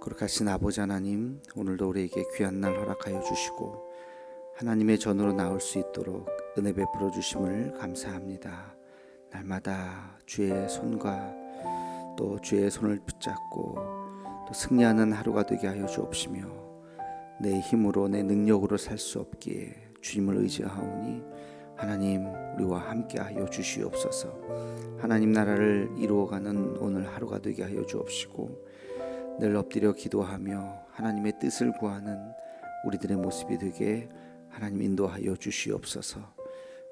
거룩하신 아버지 하나님, 오늘도 우리에게 귀한 날 허락하여 주시고 하나님의 전으로 나올 수 있도록 은혜 베풀어 주심을 감사합니다. 날마다 주의 손과 또 주의 손을 붙잡고 또 승리하는 하루가 되게 하여 주옵시며 내 힘으로 내 능력으로 살 수 없기에 주님을 의지하오니 하나님 우리와 함께 하여 주시옵소서. 하나님 나라를 이루어가는 오늘 하루가 되게 하여 주옵시고 늘 엎드려 기도하며 하나님의 뜻을 구하는 우리들의 모습이 되게 하나님 인도하여 주시옵소서.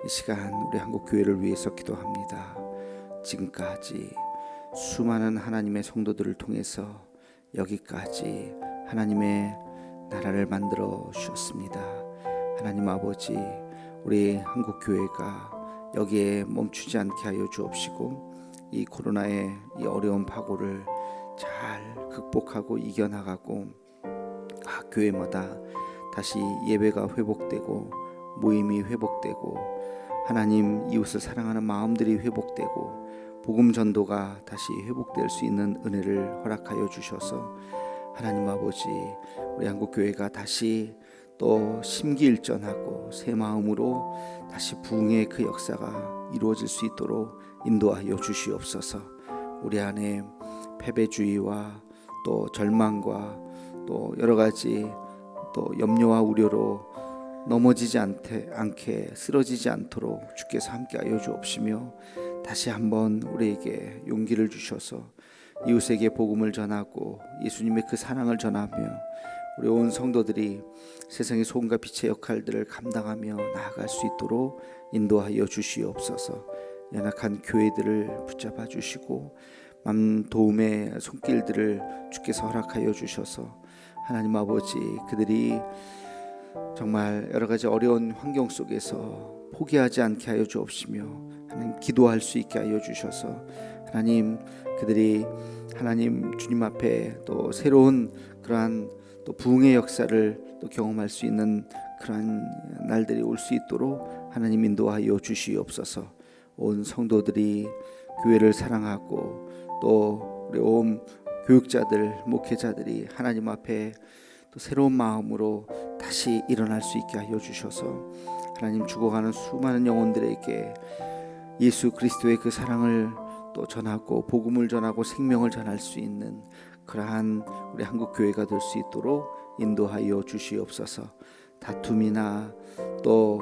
이 시간 우리 한국 교회를 위해서 기도합니다. 지금까지 수많은 하나님의 성도들을 통해서 여기까지 하나님의 나라를 만들어 주셨습니다. 하나님 아버지, 우리 한국 교회가 여기에 멈추지 않게 하여 주옵시고 이 코로나의 이 어려운 파고를 잘 극복하고 이겨나가고 각 교회마다 다시 예배가 회복되고 모임이 회복되고 하나님 이웃을 사랑하는 마음들이 회복되고 복음 전도가 다시 회복될 수 있는 은혜를 허락하여 주셔서 하나님 아버지 우리 한국 교회가 다시 또 심기일전하고 새 마음으로 다시 부흥의 그 역사가 이루어질 수 있도록 인도하여 주시옵소서. 우리 안에 패배주의와 또 절망과 또 여러 가지 또 염려와 우려로 넘어지지 않게, 않게 쓰러지지 않도록 주께서 함께하여 주옵시며 다시 한번 우리에게 용기를 주셔서 이웃에게 복음을 전하고 예수님의 그 사랑을 전하며 우리 온 성도들이 세상의 소금과 빛의 역할들을 감당하며 나아갈 수 있도록 인도하여 주시옵소서. 연약한 교회들을 붙잡아 주시고 맘 도움의 손길들을 주께서 허락하여 주셔서 하나님 아버지 그들이 정말 여러 가지 어려운 환경 속에서 포기하지 않게 하여 주옵시며 하나님 기도할 수 있게 하여 주셔서 하나님 그들이 하나님 주님 앞에 또 새로운 그러한 또 부흥의 역사를 또 경험할 수 있는 그러한 날들이 올 수 있도록 하나님 인도하여 주시옵소서. 온 성도들이 교회를 사랑하고 또 우리 온 교육자들, 목회자들이 하나님 앞에 또 새로운 마음으로 다시 일어날 수 있게 하여 주셔서 하나님 죽어가는 수많은 영혼들에게 예수 그리스도의 그 사랑을 또 전하고 복음을 전하고 생명을 전할 수 있는 그러한 우리 한국 교회가 될 수 있도록 인도하여 주시옵소서. 다툼이나 또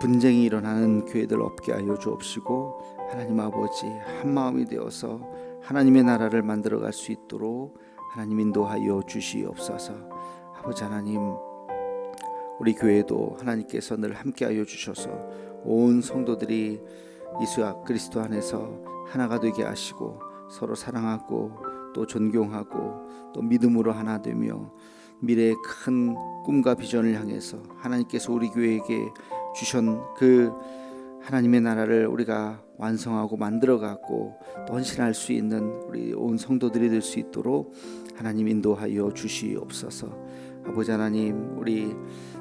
분쟁이 일어나는 교회들 없게 하여 주옵시고 하나님 아버지 한 마음이 되어서 하나님의 나라를 만들어 갈 수 있도록 하나님 인도하여 주시옵소서. 아버지 하나님 우리 교회도 하나님께서 늘 함께하여 주셔서 온 성도들이 예수 그리스도 안에서 하나가 되게 하시고 서로 사랑하고 또 존경하고 또 믿음으로 하나 되며 미래의 큰 꿈과 비전을 향해서 하나님께서 우리 교회에게 주신 그 하나님의 나라를 우리가 완성하고 만들어가고 또 헌신할 수 있는 우리 온 성도들이 될 수 있도록 하나님 인도하여 주시옵소서. 아버지 하나님 우리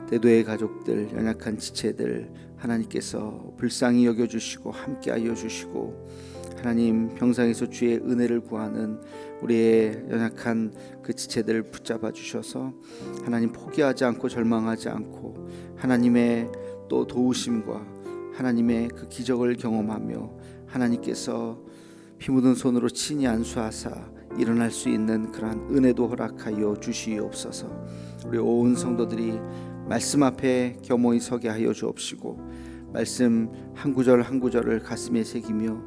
대도의 가족들 연약한 지체들 하나님께서 불쌍히 여겨 주시고 함께하여 주시고 하나님 평상에서 주의 은혜를 구하는 우리의 연약한 그 지체들을 붙잡아 주셔서 하나님 포기하지 않고 절망하지 않고 하나님의 또 도우심과 하나님의 그 기적을 경험하며 하나님께서 피 묻은 손으로 친히 안수하사 일어날 수 있는 그러한 은혜도 허락하여 주시옵소서. 우리 온 성도들이 말씀 앞에 겸허히 서게 하여 주옵시고 말씀 한 구절 한 구절을 가슴에 새기며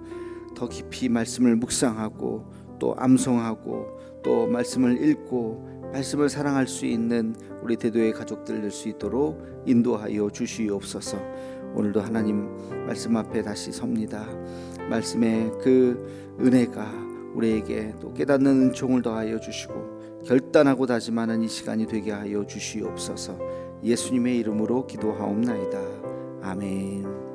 더 깊이 말씀을 묵상하고 또 암송하고 또 말씀을 읽고 말씀을 사랑할 수 있는 우리 대도의 가족들 될 수 있도록 인도하여 주시옵소서. 오늘도 하나님 말씀 앞에 다시 섭니다. 말씀의 그 은혜가 우리에게 또 깨닫는 은총을 더하여 주시고 결단하고 다짐하는 이 시간이 되게 하여 주시옵소서. 예수님의 이름으로 기도하옵나이다. 아멘.